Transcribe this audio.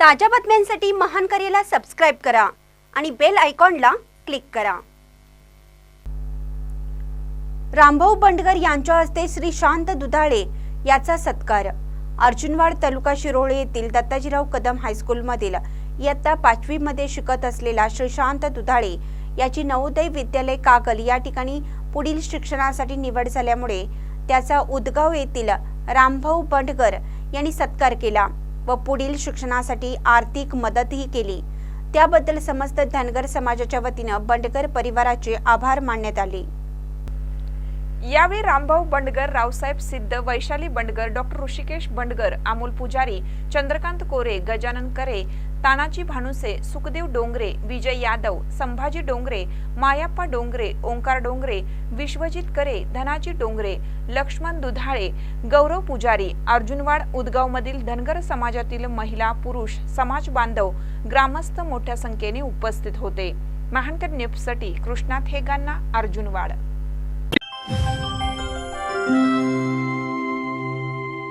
ताज्या बातम्यांसाठी महान करेला सबस्क्राईब करा आणि बेल आयकॉनला क्लिक करा. रामभाऊ बंडगर यांच्या हस्ते श्री शांत दुधाळे याचा सत्कार. अर्जुनवाड तालुका शिरोळे येथील दत्ताजीराव कदम हायस्कूलमधील इयत्ता पाचवीमध्ये शिकत असलेला श्रीशांत दुधाळे याची नवोदय विद्यालय कागल या ठिकाणी पुढील शिक्षणासाठी निवड झाल्यामुळे त्याचा उदगाव येथील रामभाऊ बंडगर यांनी सत्कार केला. व पुढील शिक्षणासाठी आर्थिक मदतही केली. त्याबद्दल समस्त धनगर समाजाच्या वतीनं बंडगर परिवाराचे आभार मानण्यात आले. यावेळी रामभाऊ बंडगर रावसाहेब सिद्ध वैशाली बंडगर डॉक्टर ऋषिकेश बंडगर अमोल पुजारी चंद्रकांत कोरे गजानन करे तानाजी भानुसे सुखदेव डोंगरे विजय यादव संभाजी डोंगरे मायाप्पा डोंगरे ओंकार डोंगरे विश्वजित करे धनाजी डोंगरे लक्ष्मण दुधाळे गौरव पुजारी अर्जुनवाड उदगावमधील धनगर समाजातील महिला पुरुष समाज बांधव ग्रामस्थ मोठ्या संख्येने उपस्थित होते. महानकर न्यूजसाठी कृष्णा थेगांना अर्जुनवाड.